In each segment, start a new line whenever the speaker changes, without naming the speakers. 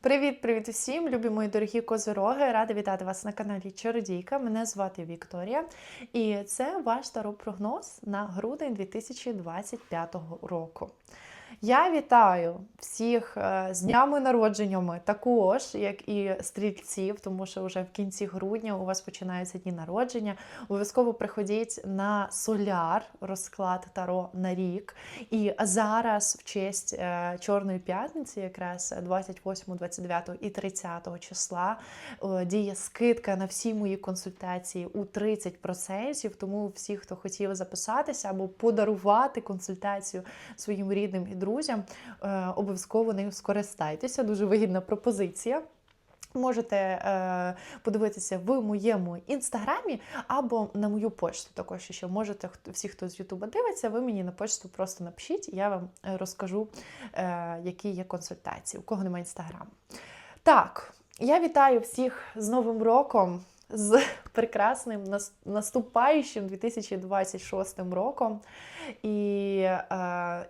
Привіт-привіт усім, любі мої дорогі козороги! Рада вітати вас на каналі Чародійка. Мене звати Вікторія, і це ваш таро-прогноз на грудень 2025 року. Я вітаю всіх е, з днями народженнями, також як і стрільців, тому що вже в кінці грудня у вас починаються дні народження. Обов'язково приходіть на соляр, розклад таро на рік. І зараз, в честь е, Чорної п'ятниці, якраз 28, 29 і 30 числа, е, діє скидка на всі мої консультації у 30%. Тому всі, хто хотів записатися або подарувати консультацію своїм рідним і друзям, е, обов'язково нею скористайтеся. Дуже вигідна пропозиція. Можете е, подивитися в моєму інстаграмі або на мою почту. Також ще можете всі, хто з Ютуба дивиться, ви мені на почту просто напишіть, я вам е, розкажу, е, які є консультації, у кого немає інстаграму. Так, я вітаю всіх з Новим роком, з прекрасним нас- наступаючим 2026 роком. І е,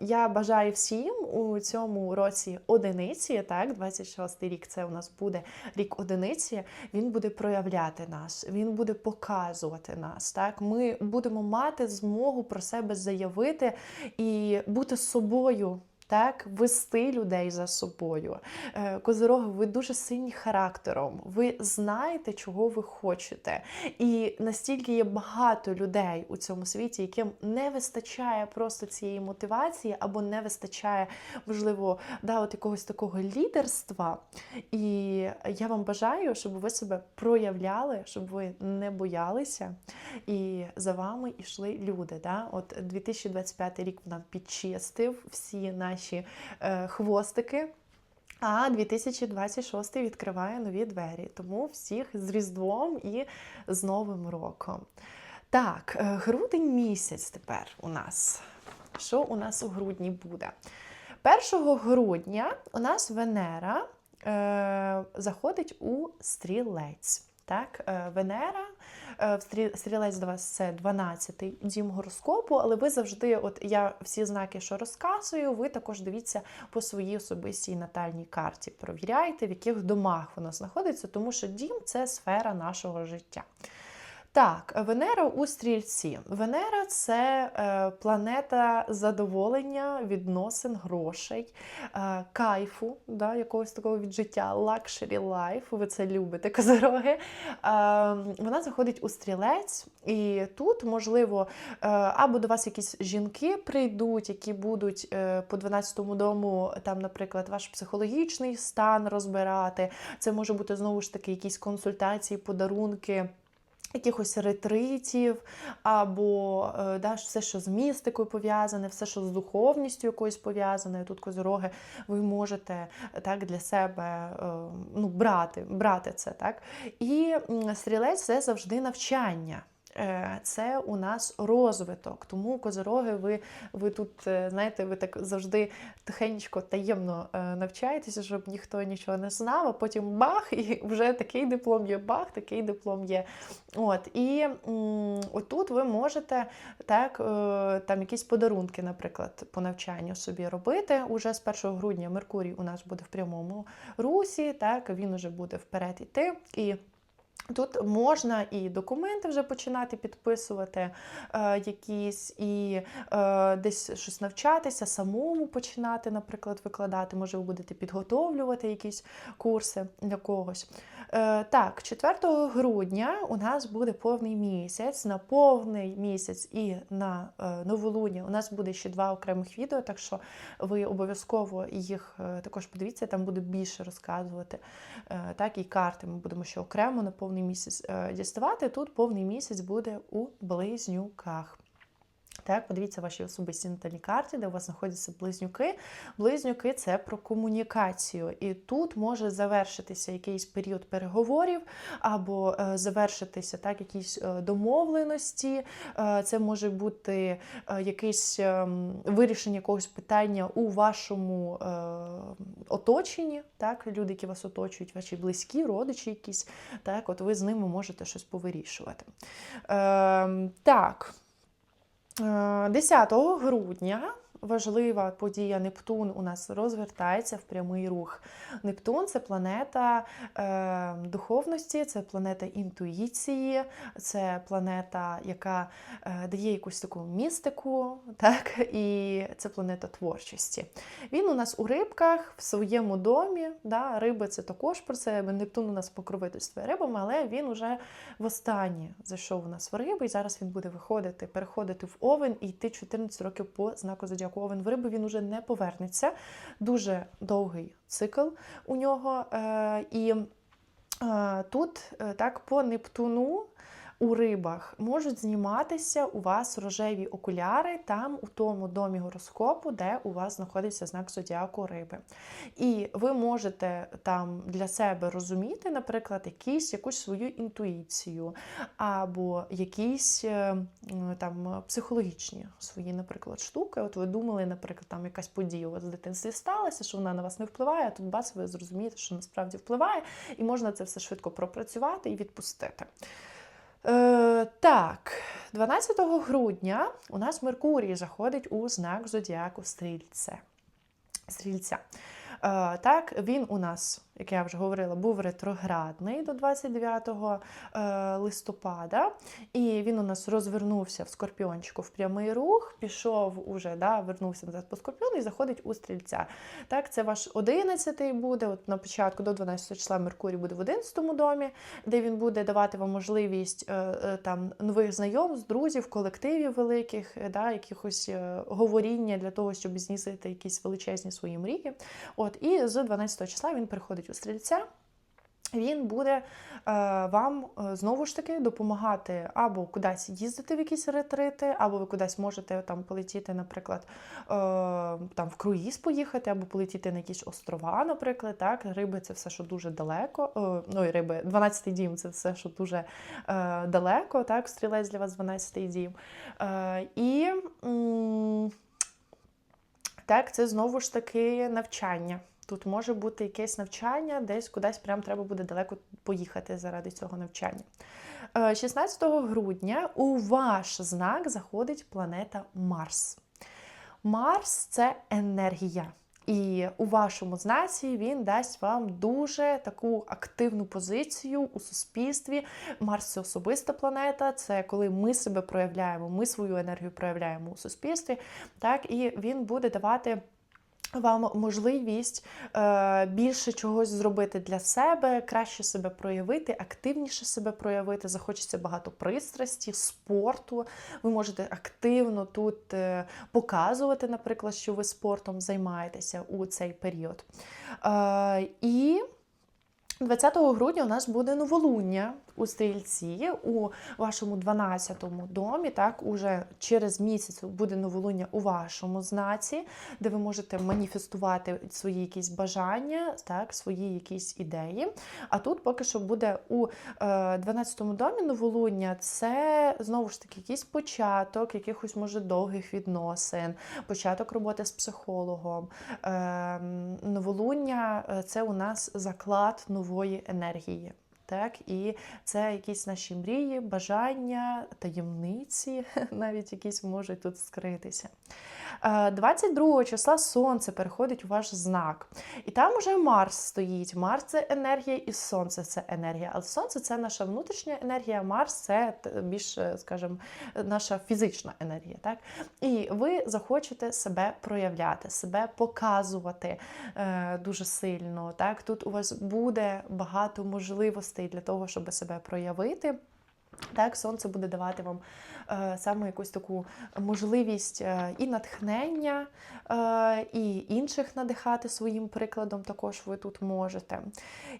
я бажаю всім у цьому році одиниці, так, 26 рік це у нас буде рік одиниці. Він буде проявляти нас, він буде показувати нас. Так, ми будемо мати змогу про себе заявити і бути собою. Так, вести людей за собою. Е, Козироги, ви дуже сильні характером. Ви знаєте, чого ви хочете. І настільки є багато людей у цьому світі, яким не вистачає просто цієї мотивації, або не вистачає, можливо, да, от якогось такого лідерства. І я вам бажаю, щоб ви себе проявляли, щоб ви не боялися, і за вами йшли люди. Да? От 2025 рік нам підчистив всі наші е, хвостики. А 2026 відкриває нові двері. Тому всіх з Різдвом і з Новим роком. Так, е, грудень місяць тепер у нас. Що у нас у грудні буде? 1 грудня у нас Венера е, заходить у стрілець. Так, е, Венера стрілець до вас це 12-й дім гороскопу, але ви завжди, от я всі знаки, що розказую, ви також дивіться по своїй особистій натальній карті. Провіряйте, в яких домах воно знаходиться, тому що дім це сфера нашого життя. Так, Венера у стрільці. Венера це е, планета задоволення, відносин, грошей, е, кайфу, да, якогось такого від життя, лакшері лайф. Ви це любите, козороги. Е, вона заходить у стрілець, і тут, можливо, е, або до вас якісь жінки прийдуть, які будуть е, по 12-му дому, там, наприклад, ваш психологічний стан розбирати. Це може бути знову ж таки якісь консультації, подарунки якихось ретритів, або е, да, все, що з містикою пов'язане, все, що з духовністю якоюсь пов'язане. Тут козороги, ви можете так для себе е, ну, брати, брати це. Так? І стрілець це завжди навчання. Е, Це у нас розвиток. Тому козороги, ви, ви тут, е, знаєте, ви так завжди тихенько, таємно е, навчаєтеся, щоб ніхто нічого не знав, а потім бах, і вже такий диплом є, бах, такий диплом є. От, і отут ви можете так, там якісь подарунки, наприклад, по навчанню собі робити. Уже з 1 грудня Меркурій у нас буде в прямому русі, так, він уже буде вперед іти. І Тут можна і документи вже починати підписувати, е, якісь, і е, десь щось навчатися, самому починати, наприклад, викладати. Може, ви будете підготовлювати якісь курси для когось. Е, так, 4 грудня у нас буде повний місяць. На повний місяць і на е, новолуння у нас буде ще два окремих відео, так що ви обов'язково їх е, також подивіться, там буду більше розказувати. Е, так, і карти ми будемо ще окремо на повний місяць е, діставати. Тут повний місяць буде у близнюках. Так, подивіться ваші особисті натальні карті, де у вас знаходяться близнюки. Близнюки це про комунікацію. І тут може завершитися якийсь період переговорів, або е, завершитися так, якісь е, домовленості. Е, це може бути якесь ем, вирішення якогось питання у вашому оточенні, так, люди, які вас оточують, ваші близькі, родичі якісь. Так, от ви з ними можете щось повирішувати. Е, так. Е, 10 грудня важлива подія Нептун у нас розвертається в прямий рух. Нептун це планета е, духовності, це планета інтуїції, це планета, яка е, дає якусь таку містику, так, і це планета творчості. Він у нас у рибках в своєму домі. Да, Риби це також про це. Нептун у нас покровительствує рибами, але він уже востаннє зайшов у нас в риби, і зараз він буде виходити, переходити в овен і йти 14 років по знаку зодіаку Овен. В риби він уже не повернеться. Дуже довгий цикл у нього. Е, і е, тут е, так по Нептуну. У рибах можуть зніматися у вас рожеві окуляри там у тому домі гороскопу, де у вас знаходиться знак зодіаку риби. І ви можете там для себе розуміти, наприклад, якісь, якусь свою інтуїцію, або якісь е, там психологічні свої, наприклад, штуки. От ви думали, наприклад, там якась подія у вас в дитинстві сталася, що вона на вас не впливає, а тут бац, ви зрозумієте, що насправді впливає, і можна це все швидко пропрацювати і відпустити. Е, так, 12 грудня у нас Меркурій заходить у знак зодіаку Стрільце. Стрільця. Е, так, він у нас, як я вже говорила, був ретроградний до 29 е, листопада, і він у нас розвернувся в скорпіончику в прямий рух, пішов уже, да, вернувся назад по скорпіону і заходить у стрільця. Так, це ваш 11-й буде. От на початку до 12 числа Меркурій буде в 11 домі, де він буде давати вам можливість е, е, там нових знайомств, друзів, колективів великих, да, якихось говоріння для того, щоб знізити якісь величезні свої мрії. От, і з 12 числа він переходить у стрільця. Він буде е, вам е, знову ж таки допомагати або кудись їздити в якісь ретрити, або ви кудись можете там полетіти, наприклад, е, там в круїз поїхати, або полетіти на якісь острова, наприклад. Так, риби це все, що дуже далеко. Ну і риби, 12-й дім це все, що дуже далеко. Так, стрілець для вас 12-й дім. І так, це знову ж таки навчання. Тут може бути якесь навчання, десь кудись прям треба буде далеко поїхати заради цього навчання. Е, 16 грудня у ваш знак заходить планета Марс. Марс це енергія. І у вашому знаці він дасть вам дуже таку активну позицію у суспільстві. Марс це особиста планета, це коли ми себе проявляємо, ми свою енергію проявляємо у суспільстві. Так, і він буде давати. Вам можливість е, більше чогось зробити для себе, краще себе проявити, активніше себе проявити. Захочеться багато пристрасті, спорту. Ви можете активно тут е, показувати, наприклад, що ви спортом займаєтеся у цей період. Е, і 20 грудня у нас буде новолуння у стрільці у вашому 12-му домі. Так, уже через місяць буде новолуння у вашому знаці, де ви можете маніфестувати свої якісь бажання, так, свої якісь ідеї. А тут поки що буде у е, 12-му домі новолуння. Це знову ж таки якийсь початок, якихось може довгих відносин, початок роботи з психологом. Е, новолуння е, це у нас заклад нової енергії. Так, і це якісь наші мрії, бажання, таємниці, навіть якісь можуть тут скритися. Е, 22 числа сонце переходить у ваш знак. І там уже Марс стоїть. Марс це енергія, і сонце це енергія. Але сонце це наша внутрішня енергія, Марс це т- більш, е, скажімо, наша фізична енергія. Так? І ви захочете себе проявляти, себе показувати е, дуже сильно. Так? Тут у вас буде багато можливостей для того, щоб себе проявити. Так, сонце буде давати вам саме якусь таку можливість е, і натхнення, е, і інших надихати своїм прикладом також ви тут можете.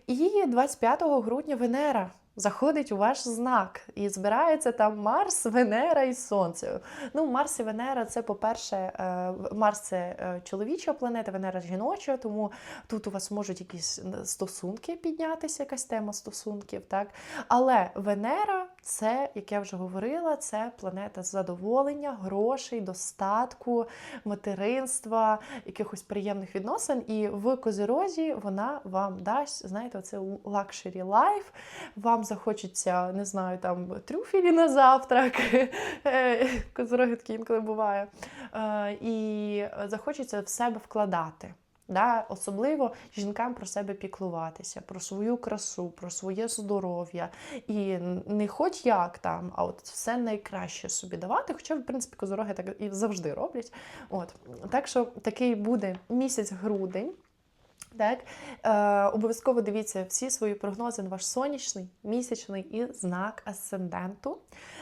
І 25 грудня Венера заходить у ваш знак і збирається там Марс, Венера і Сонце. Ну, Марс і Венера це, по-перше, е, Марс це е, чоловіча планета, Венера жіноча, тому тут у вас можуть якісь стосунки піднятися, якась тема стосунків, так? Але Венера це, як я вже говорила, це планета задоволення, грошей, достатку, материнства, якихось приємних відносин. І в Козирозі вона вам дасть, знаєте, оце luxury life, вам захочеться, не знаю, там трюфелі на завтрак, е, козороги такі інколи буває. Е, І захочеться в себе вкладати. Да, особливо жінкам про себе піклуватися, про свою красу, про своє здоров'я. І не хоч як там, а от все найкраще собі давати. Хоча, в принципі, козороги так і завжди роблять. От. Так що такий буде місяць грудень. Так, е, обов'язково дивіться всі свої прогнози на ваш сонячний, місячний і знак асценденту.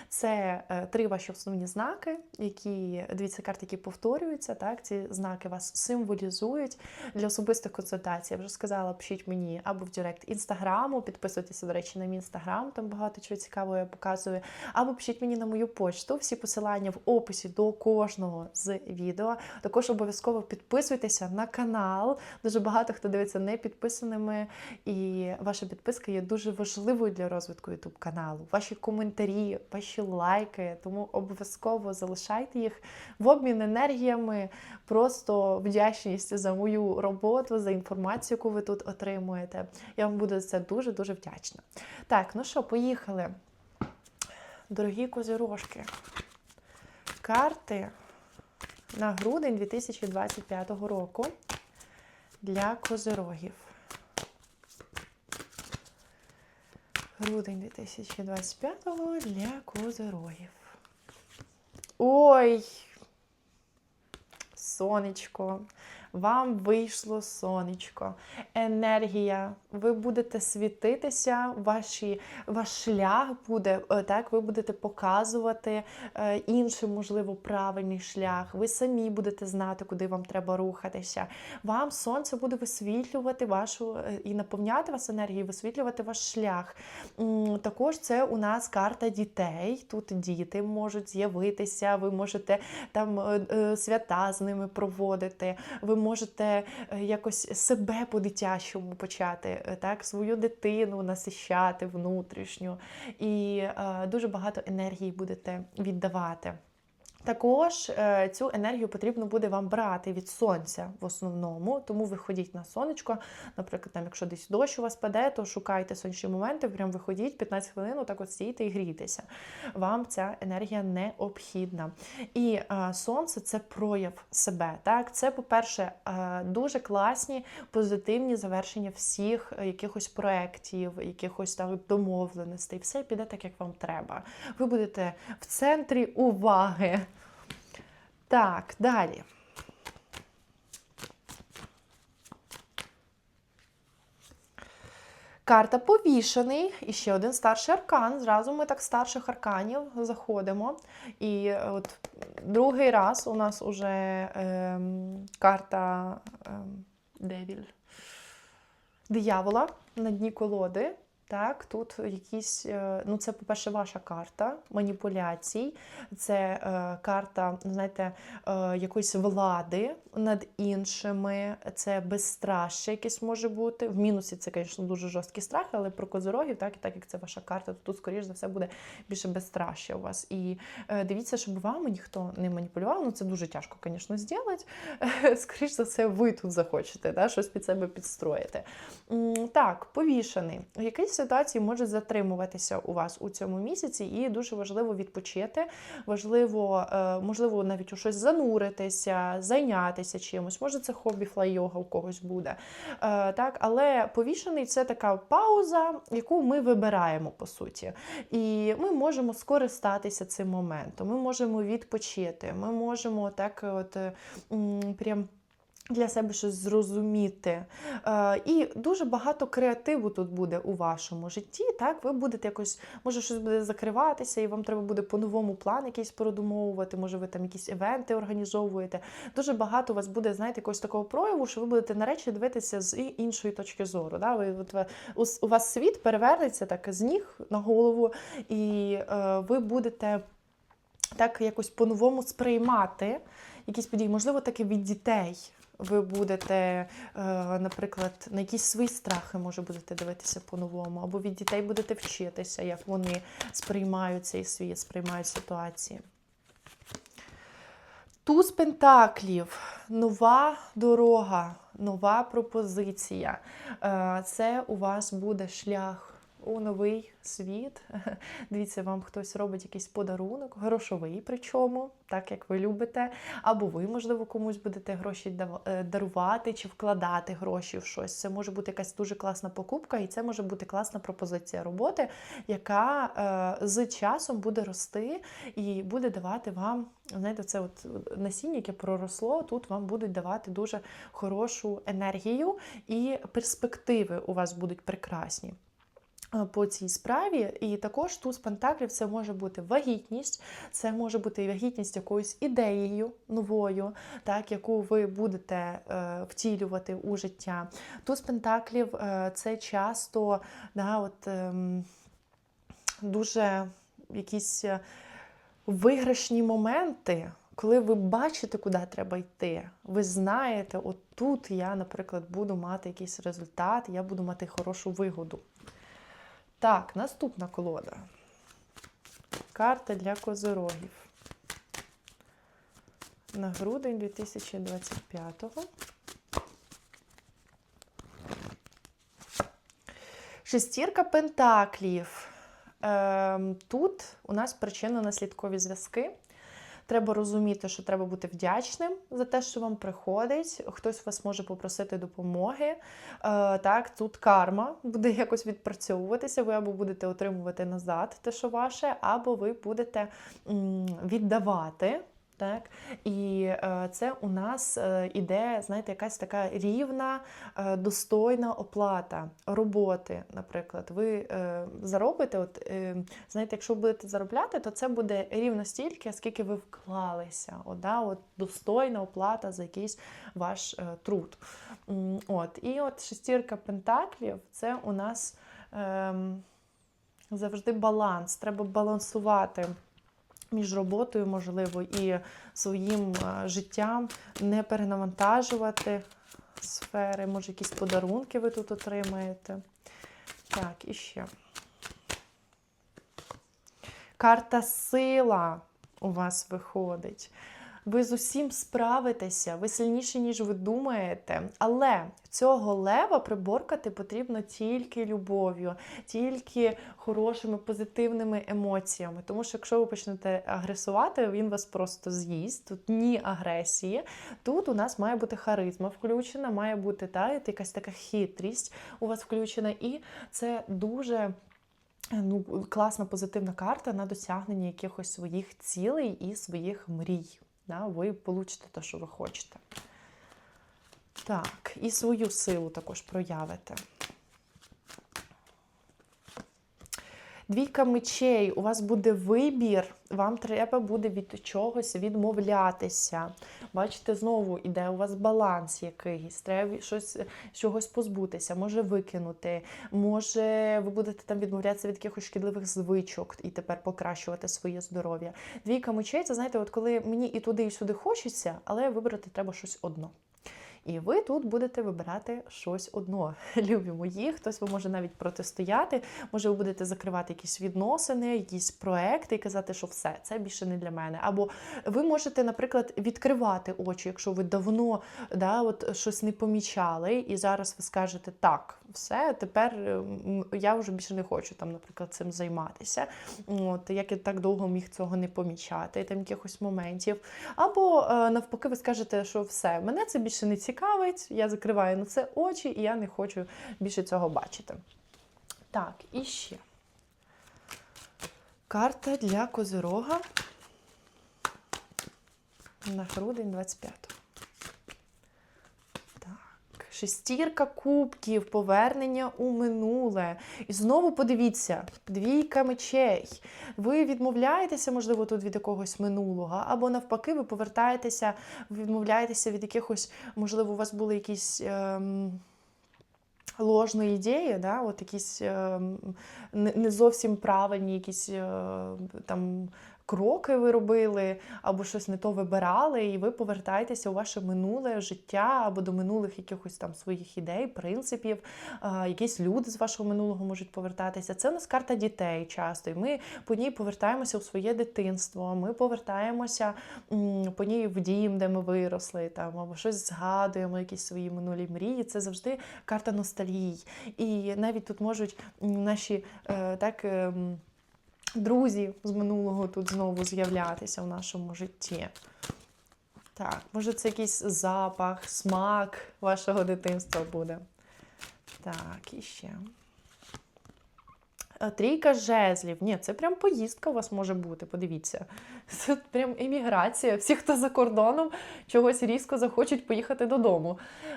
Це е, три ваші основні знаки, які дивіться карти, які повторюються. Так, ці знаки вас символізують для особистих консультацій. Я вже сказала, пишіть мені або в Директ інстаграму, підписуйтеся, до речі, на мій інстаграм, там багато чого цікавого я показую. Або пишіть мені на мою почту. Всі посилання в описі до кожного з відео. Також обов'язково підписуйтеся на канал. Дуже багато хто дивиться не підписаними, і ваша підписка є дуже важливою для розвитку YouTube каналу. Ваші коментарі, ваші лайки, тому обов'язково залишайте їх в обмін енергіями, просто вдячність за мою роботу, за інформацію, яку ви тут отримуєте. Я вам буду за це дуже дуже вдячна. Так, ну що, поїхали. Дорогі козирожки. Карти на грудень 2025 року для козирогів. Грудень 2025-го для козирогів. Ой! Сонечко, вам вийшло сонечко, енергія, ви будете світитися, ваші, ваш шлях буде, е, так, ви будете показувати е, іншим, можливо, правильний шлях. Ви самі будете знати, куди вам треба рухатися. Вам сонце буде висвітлювати вашу е, і наповняти вас енергією, висвітлювати ваш шлях. Також це у нас карта дітей. Тут діти можуть з'явитися, ви можете там свята з ними проводити. Ви можете е, якось себе по-дитячому почати, е, так, свою дитину насищати внутрішню, і е, дуже багато енергії будете віддавати. Також е, цю енергію потрібно буде вам брати від сонця в основному, тому виходіть на сонечко. Наприклад, там, якщо десь дощ у вас паде, то шукайте сонячні моменти, прям виходіть 15 хвилин, так от стійте і грійтеся. Вам ця енергія необхідна. І е, сонце це прояв себе. Так, це, по-перше, е, дуже класні позитивні завершення всіх якихось проєктів, якихось там домовленостей. Все піде так, як вам треба. Ви будете в центрі уваги. Так, далі. Карта повішений і ще один старший аркан. Зразу ми так старших арканів заходимо. І от другий раз у нас уже ем, карта ем, Девіль диявола на дні колоди. Так, тут якісь, е, ну це, по-перше, ваша карта маніпуляцій, це е, карта, знаєте, е, якоїсь влади над іншими, це безстрашя якесь може бути. В мінусі це, звісно, дуже жорсткий страх, але про козорогів, так і так як це ваша карта, то тут, скоріш за все, буде більше безстрашя у вас. І е, дивіться, щоб вами ніхто не маніпулював. Ну це дуже тяжко, звісно, зробити. Скоріш за все, ви тут захочете да, щось під себе підстроїти. Так, повішений. Якийсь ситуації може затримуватися у вас у цьому місяці, і дуже важливо відпочити. Важливо, е, можливо, навіть у щось зануритися, зайнятися чимось. Може, це хобі флай-йога у когось буде. Е, Так, але повішений це така пауза, яку ми вибираємо по суті. І ми можемо скористатися цим моментом. Ми можемо відпочити. Ми можемо так, от прям. Для себе щось зрозуміти. Е, і дуже багато креативу тут буде у вашому житті. Так, ви будете якось, може, щось буде закриватися, і вам треба буде по-новому план якийсь продумовувати, може, ви там якісь івенти організовуєте. Дуже багато у вас буде, знаєте, якогось такого прояву, що ви будете на речі дивитися з іншої точки зору. Да? Ви, от, у, у вас світ перевернеться так з ніг на голову, і е, ви будете так якось по-новому сприймати якісь події, можливо, таки від дітей. Ви будете, е, наприклад, на якісь свої страхи може будете дивитися по-новому, або від дітей будете вчитися, як вони сприймають цей світ, сприймають ситуації. Туз пентаклів, нова дорога, нова пропозиція. Е, Це у вас буде шлях у новий світ. Дивіться, вам хтось робить якийсь подарунок, грошовий, причому, так як ви любите. Або ви, можливо, комусь будете гроші е, дарувати чи вкладати гроші в щось. Це може бути якась дуже класна покупка, і це може бути класна пропозиція роботи, яка е, з часом буде рости і буде давати вам, знаєте, це от насіння, яке проросло, тут вам будуть давати дуже хорошу енергію, і перспективи у вас будуть прекрасні. Е, По цій справі, і також туз пентаклів це може бути вагітність, це може бути вагітність якоюсь ідеєю новою, так, яку ви будете е, втілювати у життя. Туз пентаклів е, це часто да, от, ем, дуже якісь е, виграшні моменти, коли ви бачите, куди треба йти. Ви знаєте, от тут я, наприклад, буду мати якийсь результат, я буду мати хорошу вигоду. Так, наступна колода. Карта для козорогів. На грудень 2025-го. Шестірка пентаклів. Ем, Тут у нас причинно-наслідкові зв'язки. Треба розуміти, що треба бути вдячним за те, що вам приходить. Хтось вас може попросити допомоги. Е, так, тут карма буде якось відпрацьовуватися. Ви або будете отримувати назад те, що ваше, або ви будете віддавати. Так, і е, це у нас е, іде, знаєте, якась така рівна, е, достойна оплата роботи. Наприклад, ви заробите, от знаєте, якщо будете заробляти, то це буде рівно стільки, скільки ви вклалися. От, да, от достойна оплата за якийсь ваш труд. От, і от шестірка пентаклів це у нас е, завжди баланс. Треба балансувати між роботою, можливо, і своїм е, життям, не перенавантажувати сфери, може, якісь подарунки ви тут отримаєте. Так, і ще. Карта сила у вас виходить. Ви з усім справитеся, ви сильніші, ніж ви думаєте. Але цього лева приборкати потрібно тільки любов'ю, тільки хорошими позитивними емоціями. Тому що якщо ви почнете агресувати, він вас просто з'їсть. Тут ні агресії. Тут у нас має бути харизма включена, має бути та, якась така хитрість у вас включена. І це дуже. Ну, класна позитивна карта на досягнення якихось своїх цілей і своїх мрій. Да, ви получите те, що ви хочете. Так, і свою силу також проявите. Двійка мечей, у вас буде вибір, вам треба буде від чогось відмовлятися. Бачите, знову іде у вас баланс якийсь, треба щось, чогось позбутися, може викинути, може ви будете там відмовлятися від якихось шкідливих звичок і тепер покращувати своє здоров'я. Двійка мечей, знаєте, от коли мені і туди, і сюди хочеться, але вибрати треба щось одно. І ви тут будете вибирати щось одно. Любі мої, хтось ви може навіть протистояти, може ви будете закривати якісь відносини, якісь проекти і казати, що все, це більше не для мене. Або ви можете, наприклад, відкривати очі, якщо ви давно да, от, щось не помічали, і зараз ви скажете так, все, тепер я вже більше не хочу там, наприклад, цим займатися. От, як я так довго міг цього не помічати, там якихось моментів. Або е, навпаки, ви скажете, що все, мене це більше не цікавить, я закриваю на це очі, і я не хочу більше цього бачити. Так, і ще. Карта для Козирога на грудень 25. Шестірка кубків, повернення у минуле. І знову подивіться, двійка мечей. Ви відмовляєтеся, можливо, тут від якогось минулого, або навпаки, ви повертаєтеся, відмовляєтеся від якихось, можливо, у вас були якісь. Ем... Ложної ідеї, да, от якісь е, не не зовсім правильні, якісь е, там кроки ви робили, або щось не то вибирали, і ви повертаєтеся у ваше минуле життя або до минулих якихось там своїх ідей, принципів. Якісь люди з вашого минулого можуть повертатися. Це у нас карта дітей часто. І ми по ній повертаємося у своє дитинство. Ми повертаємося по ній в дім, де ми виросли, там або щось згадуємо, якісь свої минулі мрії. Це завжди карта ностальгії. І навіть тут можуть наші е, так. Друзі з минулого тут знову з'являтися в нашому житті. Так, може, це якийсь запах, смак вашого дитинства буде. Так, і ще. Е, Трійка жезлів. Ні, це прям поїздка у вас може бути, подивіться. Це прям еміграція. Всі, хто за кордоном, чогось різко захочуть поїхати додому. Е,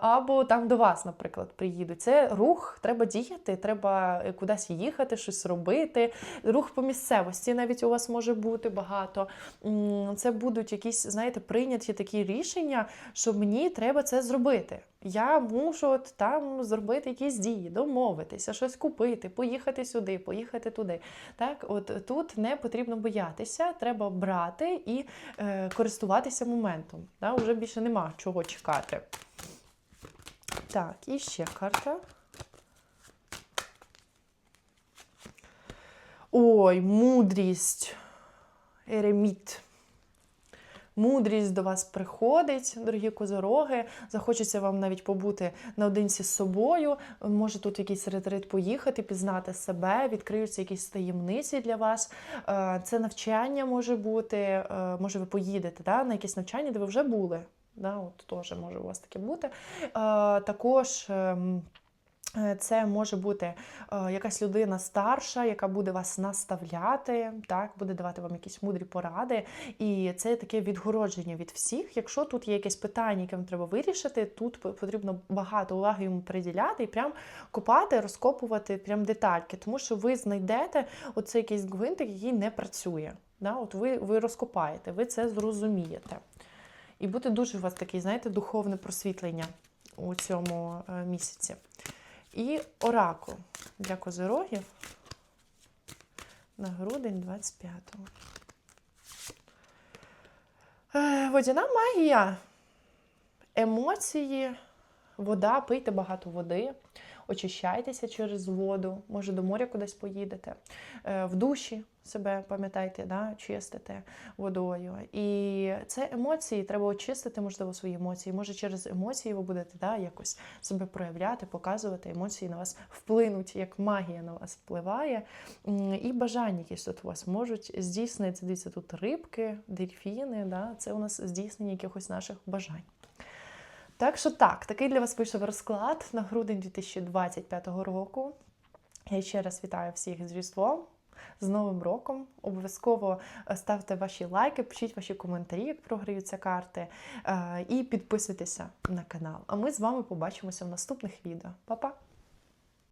Або там до вас, наприклад, приїдуть. Це рух, треба діяти, треба кудись їхати, щось робити. Рух по місцевості навіть у вас може бути багато. Це будуть якісь, знаєте, прийняті такі рішення, що мені треба це зробити. Я мушу от там зробити якісь дії, домовитися, щось купити, поїхати сюди, поїхати туди. Так, от тут не потрібно боятися, треба брати і е, користуватися моментом. Да? Уже більше нема чого чекати. Так, і ще карта. Ой, мудрість. Ереміт. Мудрість до вас приходить, дорогі козороги. Захочеться вам навіть побути наодинці з собою. Може тут якийсь ретрит поїхати, пізнати себе, відкриються якісь таємниці для вас. Е, Це навчання може бути. е, Може, ви поїдете да, на якесь навчання, де ви вже були. Да, от теж може у вас таке бути. Е, Також. Е, Це може бути е, якась людина старша, яка буде вас наставляти, так, буде давати вам якісь мудрі поради. І це таке відгородження від всіх. Якщо тут є якесь питання, яке вам треба вирішити, тут потрібно багато уваги йому приділяти і прям копати, розкопувати прям детальки, тому що ви знайдете оцей якийсь гвинтик, який не працює. Да? От ви, ви розкопаєте, ви це зрозумієте. І буде дуже у вас такий, знаєте, духовне просвітлення у цьому е, місяці. І оракул для козирогів на грудень 25-го. Е, Водяна магія. Емоції, вода, пийте багато води, очищайтеся через воду, може до моря кудись поїдете. Е, В душі себе, пам'ятайте, да, чистите водою. І це емоції, треба очистити, можливо, свої емоції. Може, через емоції ви будете да, якось себе проявляти, показувати, емоції на вас вплинуть, як магія на вас впливає. І бажання якісь тут у вас можуть здійснитися. Дивіться, тут рибки, дельфіни, да, це у нас здійснення якихось наших бажань. Так що так, такий для вас вийшов розклад на грудень 2025 року. Я ще раз вітаю всіх з Різдвом, з Новим роком. Обов'язково е, ставте ваші лайки, пишіть ваші коментарі, як програються карти, е, і підписуйтеся на канал. А ми з вами побачимося в наступних відео. Па-па!